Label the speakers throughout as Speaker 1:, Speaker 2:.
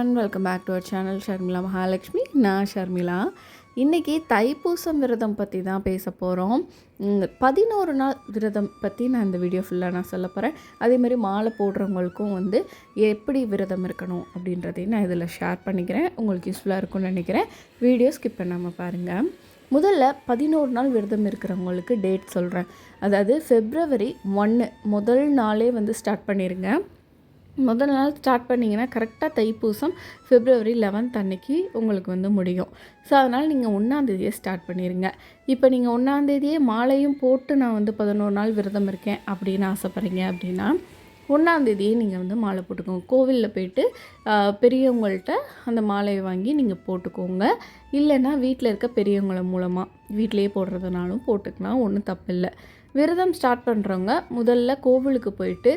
Speaker 1: Everyone welcome back to our channel Sharmila Mahalakshmi நான் ஷர்மிளா இன்றைக்கி தைப்பூசம் விரதம் பற்றி தான் பேச போகிறோம் பதினோரு நாள் விரதம் பற்றி நான் இந்த வீடியோ ஃபுல்லாக நான் சொல்ல போகிறேன் அதேமாதிரி மாலை போடுறவங்களுக்கும் வந்து எப்படி விரதம் இருக்கணும் அப்படின்றதையும் நான் இதில் ஷேர் பண்ணிக்கிறேன். உங்களுக்கு யூஸ்ஃபுல்லாக இருக்கும்னு நினைக்கிறேன். வீடியோ ஸ்கிப் பண்ணாமல் பாருங்கள் முதல்ல பதினோரு நாள் விரதம் இருக்கிறவங்களுக்கு டேட் சொல்கிறேன் அதாவது ஃபெப்ரவரி ஒன்று முதல் நாளே வந்து ஸ்டார்ட் பண்ணிடுங்க முதல் நாள் ஸ்டார்ட் பண்ணிங்கன்னா கரெக்டாக தைப்பூசம் ஃபிப்ரவரி லெவன்த் அன்னைக்கு உங்களுக்கு வந்து முடியும். ஸோ அதனால் நீங்கள் ஒன்றாந்தேதியே ஸ்டார்ட் பண்ணிடுங்க இப்போ நீங்கள் ஒன்றாந்தேதியே மாலையும் போட்டு நான் வந்து பதினோரு நாள் விரதம் இருக்கேன் அப்படின்னு ஆசைப்பட்றீங்க அப்படின்னா ஒன்றாந்தேதியே நீங்கள் வந்து மாலை போட்டுக்கோங்க. கோவிலில் போயிட்டு பெரியவங்கள்ட்ட அந்த மாலையை வாங்கி நீங்கள் போட்டுக்கோங்க. இல்லைன்னா வீட்டில் இருக்க பெரியவங்கள மூலமாக வீட்டிலையே போடுறதுனாலும் போட்டுக்கலாம் ஒன்றும் தப்பு இல்லை விரதம் ஸ்டார்ட் பண்ணுறவங்க முதல்ல கோவிலுக்கு போயிட்டு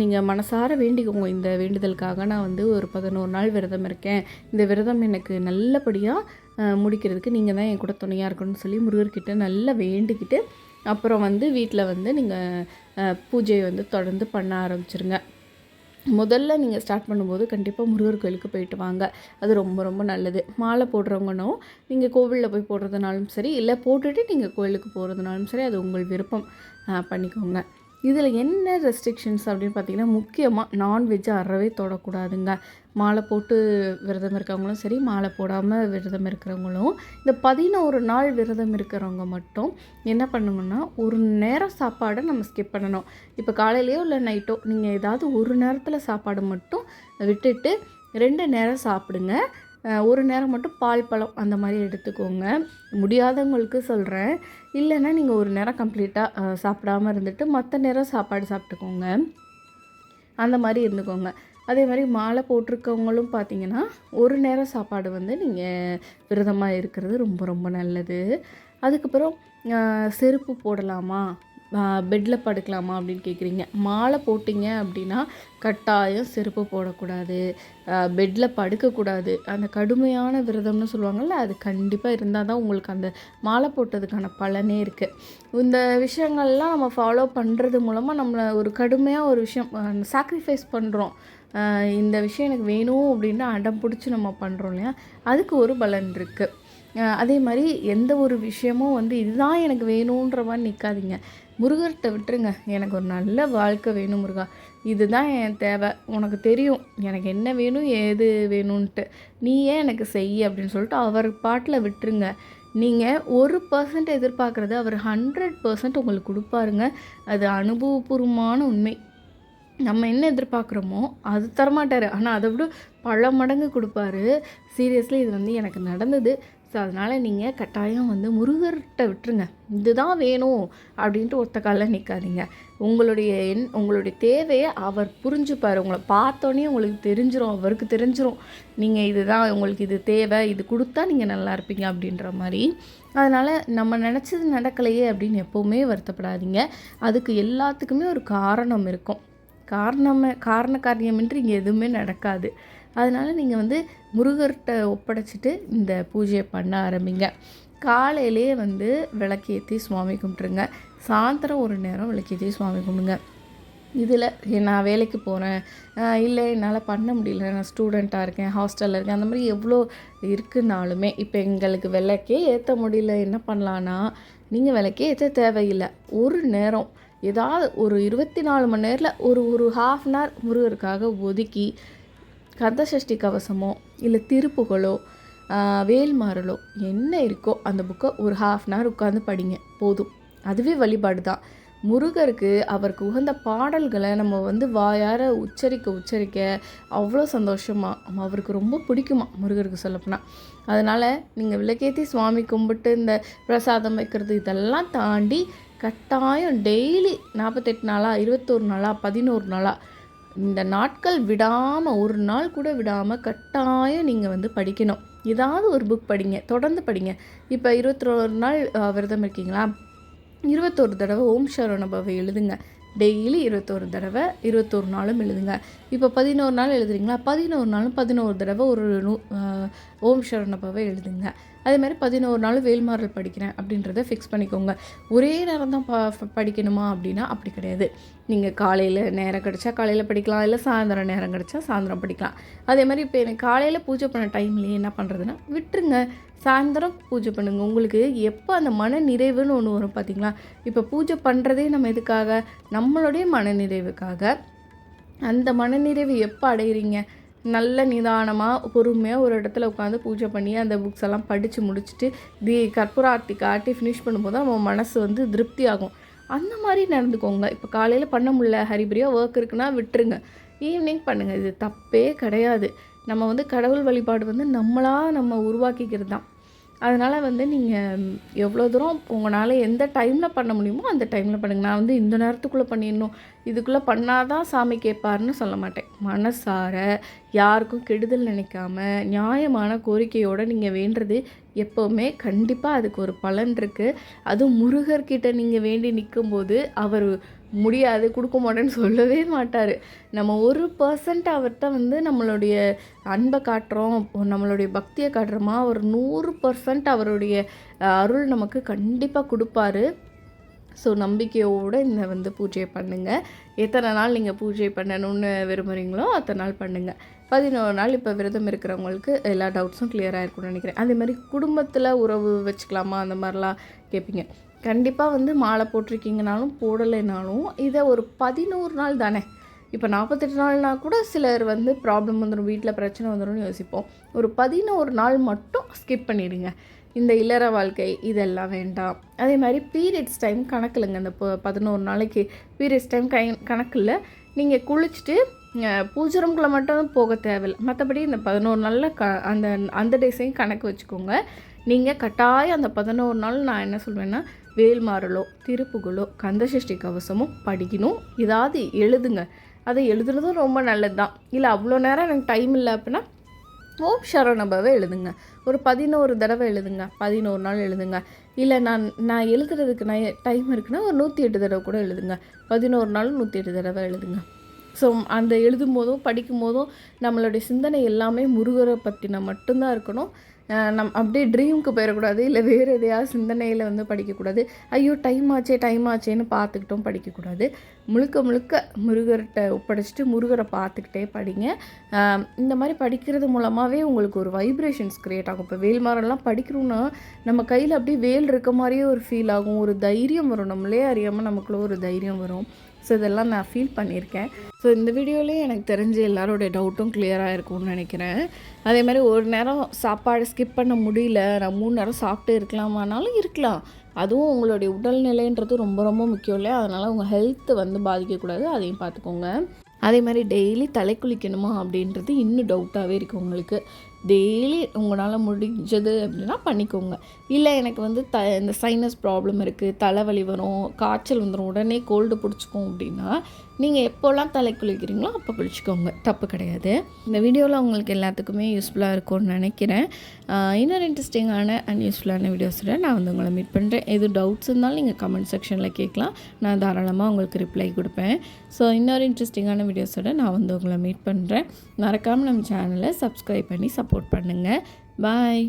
Speaker 1: நீங்கள் மனசார வேண்டிக்கோங்க. இந்த வேண்டுதலுக்காக நான் வந்து ஒரு பதினோரு நாள் விரதம் இருக்கேன். இந்த விரதம் எனக்கு நல்லபடியாக முடிக்கிறதுக்கு நீங்கள் தான் என் கூட துணையாக இருக்கணும்னு சொல்லி முருகர்கிட்ட நல்லா வேண்டிக்கிட்டு அப்புறம் வந்து வீட்டில் வந்து நீங்கள் பூஜையை வந்து தொடர்ந்து பண்ண ஆரம்பிச்சிருங்க. முதல்ல நீங்கள் ஸ்டார்ட் பண்ணும்போது கண்டிப்பாக முருகர் கோயிலுக்கு போயிட்டு வாங்க. அது ரொம்ப ரொம்ப நல்லது. மாலை போடுறவங்கனோ நீங்கள் கோவிலில் போய் போடுறதுனாலும் சரி இல்லை போட்டுட்டு நீங்கள் கோயிலுக்கு போகிறதுனாலும் சரி அது உங்கள் விருப்பம். பண்ணிக்கோங்க. இதில் என்ன ரெஸ்ட்ரிக்ஷன்ஸ் அப்படின்னு பார்த்தீங்கன்னா முக்கியமாக நான்வெஜ்ஜை அறவே தொடக்கூடாதுங்க. மாலை போட்டு விரதம் இருக்கிறவங்களும் சரி மாலை போடாமல் விரதம் இருக்கிறவங்களும் இந்த பதினோரு நாள் விரதம் இருக்கிறவங்க மட்டும் என்ன பண்ணணும்னா ஒரு நேரம் சாப்பாடை நம்ம ஸ்கிப் பண்ணணும். இப்போ காலையிலையோ இல்லை நைட்டோ நீங்கள் ஏதாவது ஒரு நேரத்தில் சாப்பாடு மட்டும் விட்டுட்டு ரெண்டு நேரம் சாப்பிடுங்க. ஒரு நேரம் மட்டும் பால் பழம் அந்த மாதிரி எடுத்துக்கோங்க. முடியாதவங்களுக்கு சொல்கிறேன் இல்லைன்னா நீங்கள் ஒரு நேரம் கம்ப்ளீட்டாக சாப்பிடாமல் இருந்துட்டு மற்ற நேரம் சாப்பாடு சாப்பிட்டுக்கோங்க. அந்த மாதிரி இருந்துக்கோங்க. அதே மாதிரி மாலை போட்டிருக்கவங்களும் பார்த்தீங்கன்னா ஒரு நேரம் சாப்பாடு வந்து நீங்கள் விரதமாக இருக்கிறது ரொம்ப ரொம்ப நல்லது. அதுக்கப்புறம் செருப்பு போடலாமா? பெட்டில் படுக்கலாமா அப்படின்னு கேட்குறீங்க மாலை போட்டிங்க அப்படின்னா கட்டாயம் செருப்பு போடக்கூடாது. பெட்டில் படுக்கக்கூடாது. அந்த கடுமையான விரதம்னு சொல்லுவாங்கள்ல அது கண்டிப்பாக இருந்தால் தான் உங்களுக்கு அந்த மாலை போட்டதுக்கான பலனே இருக்குது இந்த விஷயங்கள்லாம் நம்ம ஃபாலோ பண்ணுறது மூலமாக நம்மளை ஒரு கடுமையாக ஒரு விஷயம் சாக்ரிஃபைஸ் பண்ணுறோம் இந்த விஷயம் எனக்கு வேணும் அப்படின்னு அடம் பிடிச்சி நம்ம பண்ணுறோம் இல்லையா? அதுக்கு ஒரு பலன் இருக்குது அதே மாதிரி எந்த ஒரு விஷயமும் வந்து இதுதான் எனக்கு வேணுன்ற மாதிரி நிற்காதீங்க முருகர்கிட்ட விட்டுருங்க. எனக்கு ஒரு நல்ல வாழ்க்கை வேணும் முருகா. இதுதான் என் தேவை. உனக்கு தெரியும். எனக்கு என்ன வேணும் ஏது வேணும்ன்ட்டு. நீ ஏன் எனக்கு செய் அப்படின்னு சொல்லிட்டு அவர் பாட்டில் விட்டுருங்க. நீங்கள் ஒரு பர்சன்ட் எதிர்பார்க்குறது அவர் ஹண்ட்ரட் பர்சன்ட் உங்களுக்கு கொடுப்பாருங்க. அது அனுபவபூர்வமான உண்மை. நம்ம என்ன எதிர்பார்க்குறோமோ அது தரமாட்டார். ஆனால் அதை விட பல மடங்கு கொடுப்பாரு. சீரியஸ்லி இது வந்து எனக்கு நடந்தது. ஸோ அதனால் நீங்கள் கட்டாயம் வந்து முருகர்கிட்ட விட்டுருங்க. இதுதான் வேணும் அப்படின்ட்டு ஒத்த காலில் நிற்காதீங்க உங்களுடைய என் உங்களுடைய தேவையை அவர் புரிஞ்சுப்பார். உங்களை பார்த்தோன்னே உங்களுக்கு தெரிஞ்சிடும் அவருக்கு தெரிஞ்சிடும் நீங்கள் இதுதான் உங்களுக்கு இது தேவை இது கொடுத்தா நீங்கள் நல்லா இருப்பீங்க அப்படின்ற மாதிரி. அதனால் நம்ம நினச்சது நடக்கலையே அப்படின்னு எப்போவுமே வருத்தப்படாதீங்க. அதுக்கு எல்லாத்துக்குமே ஒரு காரணம் இருக்கும். காரணமே காரண காரியமின்றி இங்கே எதுவுமே நடக்காது. அதனால் நீங்கள் வந்து முருகர்கிட்ட ஒப்படைச்சிட்டு இந்த பூஜையை பண்ண ஆரம்பிங்க. காலையிலே வந்து விளக்கேற்றி சுவாமி கும்பிட்ருங்க சாயந்தரம் ஒரு நேரம் விளக்கேற்றி சுவாமி கும்பிடுங்க. இதில் நான் வேலைக்கு போகிறேன் இல்லை என்னால் பண்ண முடியல. நான் ஸ்டூடெண்ட்டாக இருக்கேன் ஹாஸ்டலில் இருக்கேன். அந்த மாதிரி எவ்வளோ இருக்குனாலுமே இப்போ எங்களுக்கு விளக்கே ஏற்ற முடியல. என்ன பண்ணலான்னா நீங்கள் விளக்கே ஏற்ற தேவையில்லை. ஒரு நேரம் ஏதாவது ஒரு இருபத்தி நாலு மணி நேரத்தில் ஒரு ஒரு ஹாஃப் அன் ஹவர் முருகருக்காக ஒதுக்கி கந்தசஷ்டி கவசமோ இல்லை திருப்புகளோ வேல்மாறலோ என்ன இருக்கோ அந்த புக்கை ஒரு ஹாஃப் அன் ஹவர் உட்காந்து படிங்க. போதும். அதுவே வழிபாடு தான் முருகருக்கு அவருக்கு உகந்த பாடல்களை நம்ம வந்து வாயார உச்சரிக்க உச்சரிக்க அவ்வளோ சந்தோஷமாக அவருக்கு ரொம்ப பிடிக்குமா முருகருக்கு சொல்லப்போனால் அதனால் நீங்கள் விளக்கேற்றி சுவாமி கும்பிட்டு இந்த பிரசாதம் வைக்கிறது இதெல்லாம் தாண்டி கட்டாயம் டெய்லி நாற்பத்தெட்டு நாளாக இருபத்தோரு நாளாக பதினோரு நாளாக இந்த நாட்கள் விடாமல் ஒரு நாள் கூட விடாமல் கட்டாயம் நீங்கள் வந்து படிக்கணும். ஏதாவது ஒரு புக் படிங்க தொடர்ந்து படிங்க. இப்போ இருபத்தொரு நாள் விரதம் இருக்கீங்களா? இருபத்தொரு தடவை ஓம் சரவணபவை எழுதுங்க. டெய்லி இருபத்தோரு தடவை இருபத்தோரு நாளும் எழுதுங்க. இப்போ பதினோரு நாள் எழுதுறீங்களா? பதினோரு நாளும் பதினோரு தடவை ஒரு நூ ஓம் சரணப்பாவை எழுதுங்க. அதே மாதிரி பதினோரு நாள் வேல்மாறல் படிக்கிறேன் அப்படின்றத ஃபிக்ஸ் பண்ணிக்கோங்க. ஒரே நேரம் தான் ப படிக்கணுமா அப்படின்னா அப்படி கிடையாது. நீங்கள் காலையில் நேரம் கிடச்சா காலையில் படிக்கலாம். இல்லை சாயந்தரம் நேரம் கிடச்சா சாயந்தரம் படிக்கலாம். அதே மாதிரி இப்போ எனக்கு காலையில் பூஜை பண்ண டைம்லேயே என்ன பண்ணுறதுன்னா விட்டுருங்க. சாயந்தரம் பூஜை பண்ணுங்கள் உங்களுக்கு எப்போ அந்த மன நிறைவுன்னு ஒன்று வரும் பார்த்தீங்களா இப்போ பூஜை பண்ணுறதே நம்ம எதுக்காக? நம்மளுடைய மன நிறைவுக்காக அந்த மனநிறைவு எப்போ அடையிறீங்க? நல்ல நிதானமாக பொறுமையாக ஒரு இடத்துல உட்காந்து பூஜை பண்ணி அந்த புக்ஸ் எல்லாம் படித்து முடிச்சுட்டு தி கற்பூர ஆர்த்தி காட்டி ஃபினிஷ் பண்ணும்போது நம்ம மனசு வந்து திருப்தி ஆகும் அந்த மாதிரி நடந்துக்கோங்க. இப்போ காலையில் பண்ண முடியல ஹரிபரியாக ஒர்க் இருக்குன்னா விட்டுருங்க. ஈவினிங் பண்ணுங்கள் இது தப்பே கிடையாது. நம்ம வந்து கடவுள் வழிபாடு வந்து நம்மளாக நம்ம உருவாக்கிக்கிறது தான். அதனால் வந்து நீங்கள் எவ்வளோ தூரம் உங்களால் எந்த டைமில் பண்ண முடியுமோ அந்த டைமில் பண்ணுங்கள் நான் வந்து இந்த நேரத்துக்குள்ளே பண்ணிடணும். இதுக்குள்ளே பண்ணாதான் சாமி கேட்பாருன்னு சொல்ல மாட்டேன். மனசார யாருக்கும் கெடுதல் நினைக்காம நியாயமான கோரிக்கையோடு நீங்கள் வேண்டுறது எப்போவுமே கண்டிப்பாக அதுக்கு ஒரு பலன் இருக்குது அதுவும் முருகர்கிட்ட நீங்கள் வேண்டி நிற்கும்போது அவர் முடியாது கொடுக்க மாட்டேன்னு சொல்லவே மாட்டார். நம்ம ஒரு பர்சன்ட் அவர்கிட்ட வந்து நம்மளுடைய அன்பை காட்டுறோம் நம்மளுடைய பக்தியை காட்டுறோமா ஒரு நூறு பர்சன்ட் அவருடைய அருள் நமக்கு கண்டிப்பாக கொடுப்பாரு. ஸோ நம்பிக்கையோடு இந்த வந்து பூஜையை பண்ணுங்கள் எத்தனை நாள் நீங்கள் பூஜை பண்ணணும்னு விரும்புகிறீங்களோ அத்தனை நாள் பண்ணுங்கள் பதினோரு நாள் இப்போ விரதம் இருக்கிறவங்களுக்கு எல்லா டவுட்ஸும் கிளியராக இருக்கும்னு நினைக்கிறேன். அதே மாதிரி குடும்பத்தில் உறவு வச்சுக்கலாமா? அந்த மாதிரிலாம் கேட்பீங்க. கண்டிப்பாக வந்து மாலை போட்டிருக்கீங்கனாலும் போடலைனாலும் இதை ஒரு பதினோரு நாள் தானே? இப்போ நாற்பத்தெட்டு நாள்னா கூட சிலர் வந்து ப்ராப்ளம் வந்துடும் வீட்டில் பிரச்சனை வந்துடும்னு யோசிப்போம். ஒரு பதினோரு நாள் மட்டும் ஸ்கிப் பண்ணிடுங்க. இந்த இல்லற வாழ்க்கை இதெல்லாம் வேண்டாம். அதே மாதிரி பீரியட்ஸ் டைம் கணக்கில்ங்க இந்த பதினோரு நாளைக்கு பீரியட்ஸ் டைம் கை கணக்கில் நீங்கள் குளிச்சுட்டு பூஜை ரூம்குள்ளே மட்டும் போக தேவையில்லை. மற்றபடி இந்த பதினோரு நாளில் க அந்த அந்த டேஸையும் கணக்கு வச்சுக்கோங்க. நீங்கள் கட்டாயம் அந்த பதினோரு நாள் நான் என்ன சொல்வேன்னா வேல்மாறலோ திருப்புகளோ கந்தசஷ்டி கவசமோ படிக்கணும். ஏதாவது எழுதுங்க. அதை எழுதுனதும் ரொம்ப நல்லது தான் இல்லை அவ்வளோ நேரம் எனக்கு டைம் இல்லை அப்படின்னா ஓம் சரணபவை எழுதுங்க. ஒரு பதினோரு தடவை எழுதுங்க. பதினோரு நாள் எழுதுங்க. இல்லை நான் நான் எழுதுறதுக்கு நான் டைம் இருக்குன்னா ஒரு நூற்றி எட்டு தடவை கூட எழுதுங்க. பதினோரு நாள் நூற்றி எட்டு தடவை எழுதுங்க. ஸோ அந்த எழுதும் போதும் படிக்கும் போதும் நம்மளுடைய சிந்தனை எல்லாமே முருகரை பற்றின மட்டும்தான் இருக்கணும். நம் அப்படியே ட்ரீமுக்கு போயிடக்கூடாது இல்லை வேறு எதையாவது சிந்தனையில் வந்து படிக்கக்கூடாது. ஐயோ டைம் ஆச்சே டைம் ஆச்சேன்னு பார்த்துக்கிட்டும் படிக்கக்கூடாது. முழுக்க முழுக்க முருகர்கிட்ட ஒப்படைச்சிட்டு முருகரை பார்த்துக்கிட்டே படிங்க. இந்த மாதிரி படிக்கிறது மூலமாகவே உங்களுக்கு ஒரு வைப்ரேஷன்ஸ் க்ரியேட் ஆகும். இப்போ வேல்மாரெல்லாம் படிக்கிறோன்னா நம்ம கையில் அப்படியே வேல் இருக்க மாதிரியே ஒரு ஃபீல் ஆகும். ஒரு தைரியம் வரும். நம்மளே அறியாமல் நமக்குள்ளே ஒரு தைரியம் வரும். ஸோ இதெல்லாம் நான் ஃபீல் பண்ணியிருக்கேன். ஸோ இந்த வீடியோலேயே எனக்கு தெரிஞ்ச எல்லாரோடைய டவுட்டும் கிளியராக இருக்கும்னு நினைக்கிறேன். அதே மாதிரி ஒரு நேரம் சாப்பாடு ஸ்கிப் பண்ண முடியல நான் மூணு நேரம் சாப்பிட்டு இருக்கலாமானாலும் இருக்கலாம். அதுவும் உங்களுடைய உடல்நிலைன்றது ரொம்ப ரொம்ப முக்கியம் இல்லையா? அதனால் உங்கள் ஹெல்த்து வந்து பாதிக்கக்கூடாது. அதையும் பார்த்துக்கோங்க. அதே மாதிரி டெய்லி தலை குளிக்கணுமா அப்படின்றது இன்னும் டவுட்டாகவே இருக்குது உங்களுக்கு. டெய்லி உங்களால் முடிஞ்சது அப்படின்னா பண்ணிக்கோங்க. இல்லை எனக்கு வந்து த இந்த சைனஸ் ப்ராப்ளம் இருக்குது தலைவலி வரும் காய்ச்சல் வந்துடும் உடனே கோல்டு பிடிச்சிக்கும் அப்படின்னா நீங்கள் எப்போல்லாம் தலை குளிக்கிறீங்களோ அப்போ குளிச்சுக்கோங்க. தப்பு கிடையாது. இந்த வீடியோவில் உங்களுக்கு எல்லாத்துக்குமே யூஸ்ஃபுல்லாக இருக்கும்னு நினைக்கிறேன். இன்னொரு இன்ட்ரெஸ்டிங்கான அண்ட் யூஸ்ஃபுல்லான வீடியோஸோட நான் வந்து உங்களை மீட் பண்ணுறேன் எது டவுட்ஸ் இருந்தாலும் நீங்கள் கமெண்ட் செக்ஷனில் கேட்கலாம். நான் தாராளமாக உங்களுக்கு ரிப்ளை கொடுப்பேன். ஸோ இன்னொரு இன்ட்ரெஸ்டிங்கான வீடியோஸோட நான் வந்து உங்களை மீட் பண்ணுறேன் மறக்காமல் நம்ம சேனலை சப்ஸ்கிரைப் பண்ணி சப்போர்ட் பண்ணுங்கள் பாய்